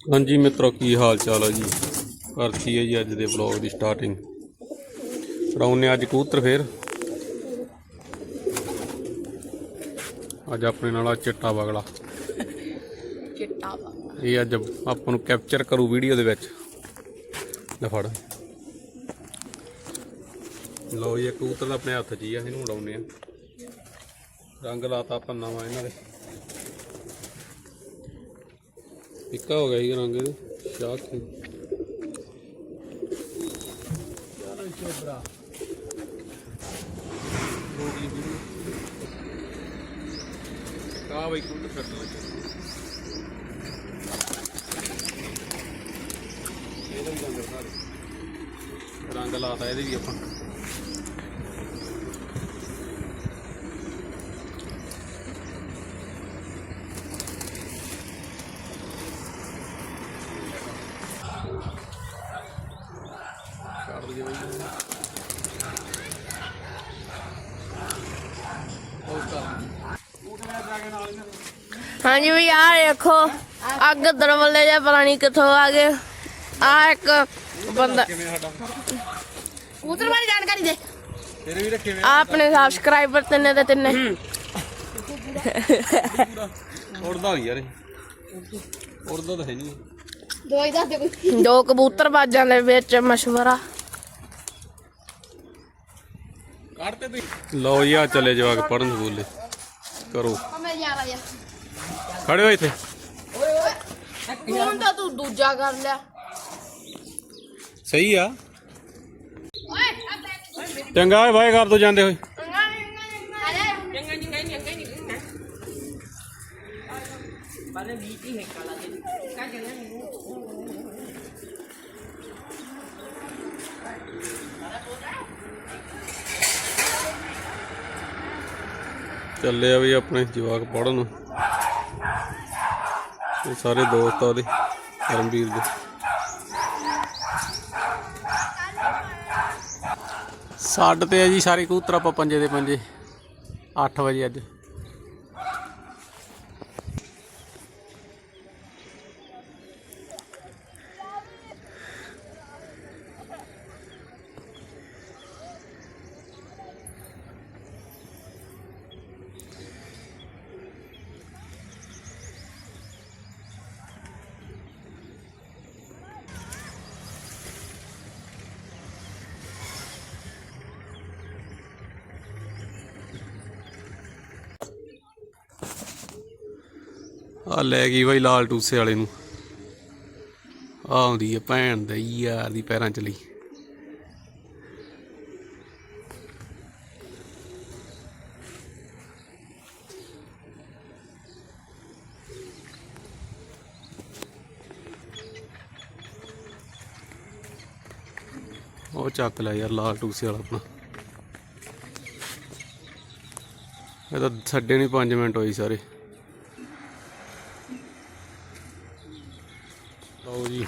ਹਾਂਜੀ ਮਿੱਤਰੋ ਕੀ ਹਾਲ ਚਾਲ ਹੈ ਜੀ? ਕਰਤੀ ਹੈ ਜੀ ਅੱਜ ਦੇ ਵਲੌਗ ਦੀ ਸਟਾਰਟਿੰਗ ਕਰਾਉਨੇ ਅੱਜ ਕਬੂਤਰ ਫੇਰ। ਅੱਜ ਆਪਣੇ ਨਾਲ ਆ ਚਿੱਟਾ ਬਗਲਾ ਚਿੱਟਾ ਇਹ ਅੱਜ ਆਪਾਂ ਨੂੰ ਕੈਪਚਰ ਕਰੂ ਵੀਡੀਓ ਦੇ ਵਿੱਚ। ਲੈ ਫੜ। ਲਓ ਇਹ ਕਬੂਤਰ ਤਾਂ ਆਪਣੇ ਹੱਥ 'ਚ ਹੀ ਆ ਇਹਨੂੰ ਉਡਾਉਨੇ ਆ ਰੰਗ ਲਾਤਾ ਆਪਾਂ ਨਵਾਂ ਇਹਨਾਂ ਦੇ। ਫਿੱਕਾ ਹੋ ਗਿਆ ਇਹ ਰੰਗ ਇਹਦੇ ਸ਼ਾਖ ਹੀ ਕਾ ਬਈ ਕਬੂਤਰ ਛੱਡ ਇਹਦਾ ਵੀ ਰੰਗ ਸਾਰੇ ਰੰਗ ਲਾਤਾ ਇਹਦੇ ਵੀ ਆਪਾਂ। ਹਾਂਜੀ ਵੀ ਆ ਦੇਖੋ ਅੱਗ ਦਰਵਲੇ ਜਿਹਾ ਪਤਾ ਨਹੀਂ ਕਿੱਥੋਂ ਆ ਗਏ। ਆ ਇੱਕ ਬੰਦਾ ਕਬੂਤਰ ਬਾਰੇ ਜਾਣਕਾਰੀ ਦੇ। ਤੇਰੇ ਵੀ ਰੱਖੇ ਆ। ਆਪਣੇ ਸਬਸਕ੍ਰਾਈਬਰ ਤਿੰਨੇ ਦੇ ਤਿੰਨੇ। ਉੜਦਾ ਨਹੀਂ ਯਾਰ ਇਹ। ਉੜਦਾ ਤਾਂ ਹੈ ਨਹੀਂ। ਦੋ ਹੀ ਦੱਸ ਦੇ ਕੋਈ। ਦੋ ਕਬੂਤਰ ਬਾਜਾਂ ਦੇ ਵਿੱਚ ਮਸ਼ਵਰਾ। ਕੱਢਤੇ ਤੁਸੀਂ ਲਓ ਜੀ ਆ ਚਲੇ ਜਵਾਕ ਪੜਨ ਸਕੂਲੇ। ਕਰੋ। ਮੈਂ ਯਾਰ ਆ ਖੜੇ ਹੋ ਇੱਥੇ। ਹੁਣ ਤਾਂ ਤੂੰ ਦੂਜਾ ਕਰ ਲਿਆ। ਸਹੀ ਆ। ਚੰਗਾ ਓਏ ਬਾਏ ਕਰ ਦੋ ਜਾਂਦੇ ਹੋਏ। ਚੱਲੇ ਆ ਵੀ ਆਪਣੇ ਜਵਾਕ ਪੜਨ ਇਹ ਸਾਰੇ ਦੋਸਤ ਆ ਉਹਦੇ ਕਰਮਵੀਰ ਦੇ। ਸਾਡ ਤੇ ਆ ਜੀ ਸਾਰੇ ਕਬੂਤਰ ਆਪਾਂ ਪੰਜੇ ਦੇ ਪੰਜੇ 8 ਵਜੇ ਅੱਜ। ਆ ਲੈ ਗਈ ਬਾਈ ਲਾਲ ਟੂਸੇ ਵਾਲੇ ਨੂੰ। ਆ ਆਉਂਦੀ ਆ ਭੈਣ ਦਾ ਯਾਰ ਦੀ ਪੈਰਾਂ ਚ ਲਈ। ਉਹ ਚੱਕ ਲੈ ਯਾਰ ਲਾਲ ਟੂਸੇ ਵਾਲਾ ਆਪਣਾ। ਇਹ ਤਾਂ ਛੱਡੇ ਨਹੀਂ 5 ਮਿੰਟ ਹੋਈ ਸਾਰੇ। ਲਓ ਜੀ,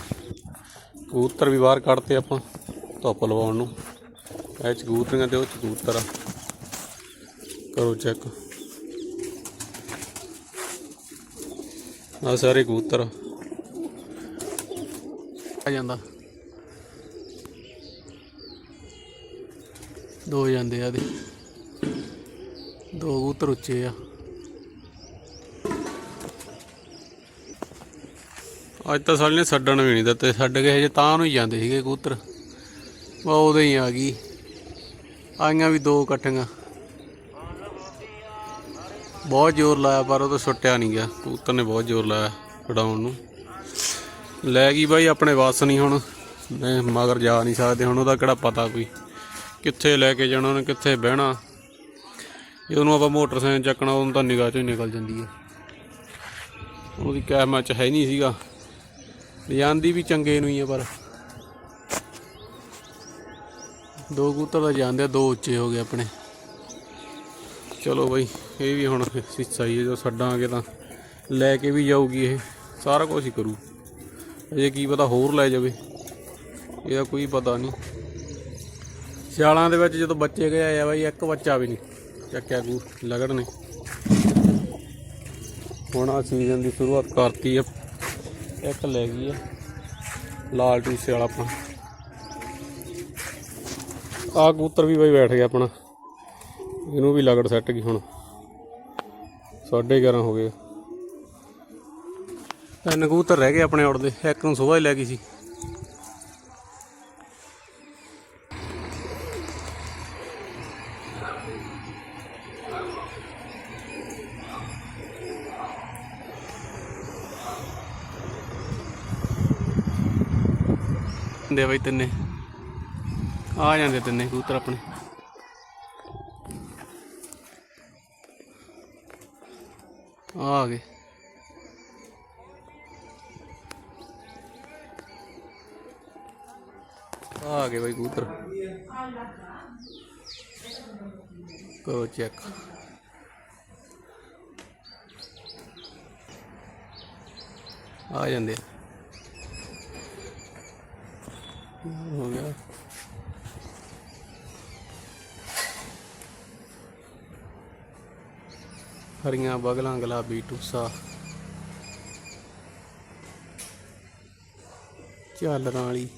ਕਬੂਤਰ ਵੀ ਬਾਹਰ ਕੱਢਤੇ ਆਪਾਂ, ਧੁੱਪ ਲਵਾਉਣ ਨੂੰ। ਇਹ ਚ ਕਬੂਤਰੀਆਂ ਤੇ ਉਹ ਚ ਆ। ਕਰੋ ਚੈੱਕ ਆ ਸਾਰੇ ਕਬੂਤਰ ਆ। ਜਾਂਦਾ। ਦੋ ਜਾਂਦੇ ਆ ਦੇ ਦੋ ਕਬੂਤਰ ਉੱਚੇ ਆ। ਅੱਜ ਤਾਂ ਸਾਲੇ ਨੇ ਛੱਡਣ ਵੀ ਨਹੀਂ ਦਿੱਤੇ, ਛੱਡ ਕੇ ਹਜੇ ਤਾਂ ਨੂੰ ਹੀ ਜਾਂਦੇ ਸੀਗੇ ਕਬੂਤਰ। ਵਾ ਉਹਦੇ ਹੀ ਆ ਗਈ। ਆਈਆਂ ਵੀ ਦੋ ਇਕੱਠੀਆਂ। ਬਹੁਤ ਜ਼ੋਰ ਲਾਇਆ, ਪਰ ਉਹ ਤਾਂ ਛੁੱਟਿਆ ਨਹੀਂ ਗਿਆ। ਕਬੂਤਰ ਨੇ ਬਹੁਤ ਜ਼ੋਰ ਲਾਇਆ ਛਡਾਉਣ ਨੂੰ। ਲੈ ਗਈ ਬਾਈ ਆਪਣੇ ਵਾਸ ਨਹੀਂ ਹੁਣ। ਮਗਰ ਜਾ ਨਹੀਂ ਸਕਦੇ, ਹੁਣ ਉਹਦਾ ਕਿਹੜਾ ਪਤਾ ਕੋਈ। ਕਿੱਥੇ ਲੈ ਕੇ ਜਾਣਾ, ਉਹਨੇ ਕਿੱਥੇ ਬਹਿਣਾ। ਜੇ ਉਹਨੂੰ ਆਪਾਂ ਮੋਟਰਸਾਈਕਲ ਚੱਕਣਾ ਉਹਨੂੰ ਤਾਂ ਨਿਗਾਹ ਚੋਂ ਹੀ ਨਿਕਲ ਜਾਂਦੀ ਹੈ। ਉਹਦੀ ਕੈਮਰਾ ਚ ਹੈ ਨਹੀਂ ਸੀਗਾ। ਜਾਂਦੀ ਵੀ ਚੰਗੇ ਨੂੰ ਹੀ ਆ, ਪਰ ਦੋ ਕਬੂਤਰ ਦਾ ਜਾਂਦੇ ਆ, ਦੋ ਉੱਚੇ ਹੋ ਗਏ ਆਪਣੇ। ਚਲੋ ਬਈ, ਇਹ ਵੀ ਹੁਣ ਹਿੱਸਾ ਹੀ ਹੈ ਜੋ ਛੱਡਾਂਗੇ ਤਾਂ ਲੈ ਕੇ ਵੀ ਜਾਊਗੀ ਇਹ, ਸਾਰਾ ਕੁਝ ਹੀ ਕਰੂ। ਅਜੇ ਕੀ ਪਤਾ ਹੋਰ ਲੈ ਜਾਵੇ, ਇਹਦਾ ਕੋਈ ਪਤਾ ਨਹੀਂ। ਸਿਆਲਾਂ ਦੇ ਵਿੱਚ ਜਦੋਂ ਬੱਚੇ ਗਏ ਆ ਬਾਈ, ਇੱਕ ਬੱਚਾ ਵੀ ਨਹੀਂ ਚੱਕਿਆ ਗੂ ਲਗੜ ਨੇ। ਹੁਣ ਆ ਸੀਜ਼ਨ ਦੀ ਸ਼ੁਰੂਆਤ ਕਰਤੀ ਆ। ਇੱਕ ਲੈ ਗਈ ਆ। ਲਾਲ ਟੂਸੇ ਵਾਲਾ ਆਪਣਾ। ਆ ਕਬੂਤਰ ਵੀ ਬਾਈ ਬੈਠ ਗਿਆ ਆਪਣਾ। ਇਹਨੂੰ ਵੀ ਲਗੜ ਸੈੱਟ ਗਈ ਹੁਣ। 11:30 ਹੋ ਗਏ ਤਿੰਨ ਕਬੂਤਰ ਰਹਿ ਗਏ ਆਪਣੇ ਉੜਦੇ। ਇੱਕ ਨੂੰ ਸੁਬਾਹ ਹੀ ਲੈ ਗਈ ਸੀ। ਦੇ ਬਈ ਤਿੰਨੇ। ਆ ਜਾਂਦੇ ਤਿੰਨੇ ਕਬੂਤਰ ਆਪਣੇ। ਆ ਗਏ। ਆ ਆ ਗਏ ਬਈ ਕਬੂਤਰ। ਕਰੋ ਚੈੱਕ। ਆ ਜਾਂਦੇ ਆ। ਹੋ ਗਿਆ। ਹਰੀਆਂ ਬਗਲਾਂ, ਗੁਲਾਬੀ ਟੂਸਾ। ਝਾਲਰਾਂ ਵਾਲੀ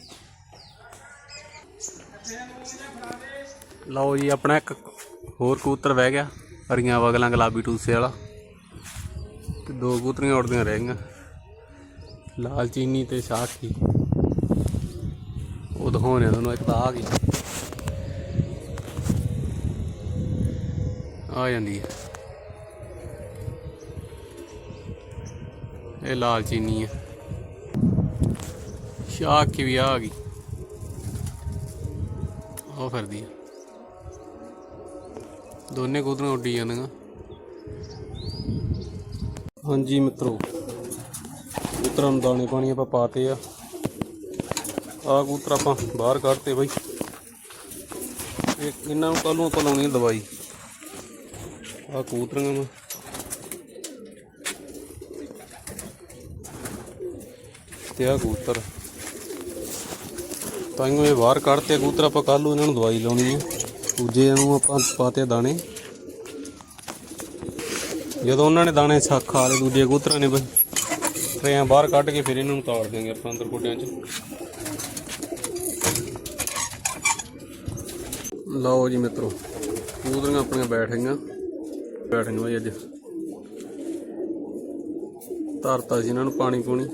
ਲਓ ਜੀ, ਆਪਣਾ ਇੱਕ ਹੋਰ ਕਬੂਤਰ ਬਹਿ ਗਿਆ। ਹਰੀਆਂ ਬਗਲਾਂ, ਗੁਲਾਬੀ ਟੂਸੇ ਵਾਲਾ। ਤੇ ਦੋ ਕਬੂਤਰੀਆਂ ਉੜਦੀਆਂ ਰਹਿ ਗਈਆਂ। ਲਾਲ ਚੀਨੀ ਤੇ ਸਾਖੀ ਉਹ ਦਿਖਾਉਣੇ ਤੁਹਾਨੂੰ, ਇੱਕ ਤਾਂ ਆ ਗਈ ਆ ਜਾਂਦੀ ਹੈ ਇਹ ਲਾਲ ਚੀਨੀ ਹੈ ਸ਼ਾਖ ਕੀ ਵੀ ਆ ਗਈ। ਉਹ ਫਿਰਦੀ ਹੈ ਦੋਨੇ ਕੁਦਰਾਂ ਉੱਡੀ ਜਾਂਦੀਆਂ। ਹਾਂਜੀ ਮਿੱਤਰੋ ਮਿੱਤਰਾਂ ਨੂੰ ਦਾਣੇ ਪਾਣੀ ਆਪਾਂ ਪਾਤੇ ਆ। ਆ ਕਬੂਤਰ ਆਪਾਂ ਬਾਹਰ ਕੱਢਤੇ ਬਾਈ। ਇਹ ਇਹਨਾਂ ਨੂੰ ਕੱਲ ਨੂੰ ਆਪਾਂ ਲਾਉਣੀ ਆ ਦਵਾਈ। ਆ ਕਬੂਤਰਾਂ ਨੂੰ ਤੇ ਆ ਕਬੂਤਰ। ਤਾਈਓ ਇਹ ਬਾਹਰ ਕੱਢਤੇ ਕਬੂਤਰ, ਆਪਾਂ ਕੱਲ ਨੂੰ ਇਹਨਾਂ ਨੂੰ ਦਵਾਈ ਲਾਉਣੀ ਹੈ ਦੂਜੇ ਨੂੰ ਆਪਾਂ ਪਾਤੇ ਦਾਣੇ। ਜਦੋਂ ਉਹਨਾਂ ਨੇ ਦਾਣੇ ਸਾ ਖਾ ਲਏ, ਦੂਜੇ ਕਬੂਤਰਾਂ ਨੇ ਬਈ। ਟਰੇਆਂ ਬਾਹਰ ਕੱਢ ਕੇ ਫਿਰ ਇਹਨਾਂ ਨੂੰ ਤਾੜ ਦੇਂਗੇ ਆਪਾਂ ਅੰਦਰ ਕੋਟਿਆਂ 'ਚ। ਲਓ ਜੀ ਮਿੱਤਰੋ ਕਬੂਤਰੀਆਂ ਆਪਣੀਆਂ ਬੈਠ ਗਈਆਂ। ਬੈਠ ਗਈਆਂ ਬਾਈ ਅੱਜ। ਧਰਤਾ ਸੀ ਇਹਨਾਂ ਨੂੰ ਪਾਣੀ ਪੂਣੀ।